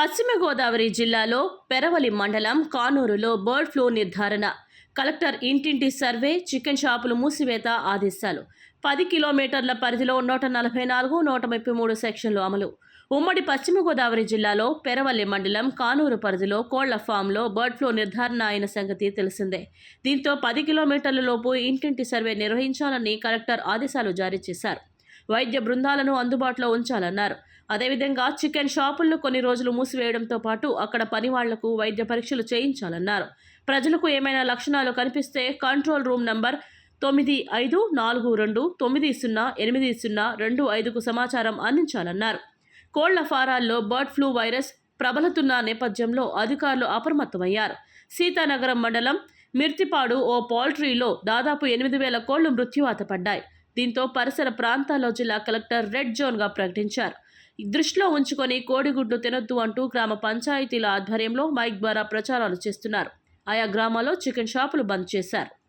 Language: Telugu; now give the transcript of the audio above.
పశ్చిమ గోదావరి జిల్లాలో పెరవలి మండలం కానూరులో బర్డ్ ఫ్లూ నిర్ధారణ. కలెక్టర్ ఇంటింటి సర్వే చికెన్ షాపులు మూసివేత ఆదేశాలు. పది కిలోమీటర్ల పరిధిలో నూట నలభై నాలుగు నూట ముప్పై మూడు సెక్షన్లు అమలు. ఉమ్మడి పశ్చిమ గోదావరి జిల్లాలో పెరవల్లి మండలం కానూరు పరిధిలో కోళ్ళ ఫామ్లో బర్డ్ ఫ్లూ నిర్ధారణ అయిన సంగతి తెలిసిందే. దీంతో పది కిలోమీటర్ల లోపు ఇంటింటి సర్వే నిర్వహించాలని కలెక్టర్ ఆదేశాలు జారీ చేశారు. వైద్య బృందాలను అందుబాటులో ఉంచాలన్నారు. అదేవిధంగా చికెన్ షాపులను కొన్ని రోజులు మూసివేయడంతో పాటు అక్కడ పనివాళ్ళకు వైద్య పరీక్షలు చేయించాలన్నారు. ప్రజలకు ఏమైనా లక్షణాలు కనిపిస్తే కంట్రోల్ రూమ్ నంబర్ తొమ్మిది ఐదు నాలుగు రెండు తొమ్మిది సున్నా ఎనిమిది సున్నా రెండు ఐదుకు సమాచారం అందించాలన్నారు. కోళ్ళ ఫారాల్లో బర్డ్ ఫ్లూ వైరస్ ప్రబలుతున్న నేపథ్యంలో అధికారులు అప్రమత్తమయ్యారు. సీతానగరం మండలం మిర్తిపాడు ఓ పౌల్ట్రీలో దాదాపు ఎనిమిది వేల కోళ్ళు మృత్యువాత పడ్డాయి. దీంతో పరిసర ప్రాంతాల్లో జిల్లా కలెక్టర్ రెడ్ జోన్గా ప్రకటించారు. దృష్టిలో ఉంచుకొని కోడిగుడ్లు తినొద్దు అంటూ గ్రామ పంచాయతీల ఆధ్వర్యంలో మైక్ ద్వారా ప్రచారాలు చేస్తున్నారు. ఆయా గ్రామాల్లో చికెన్ షాపులు బంద్ చేశారు.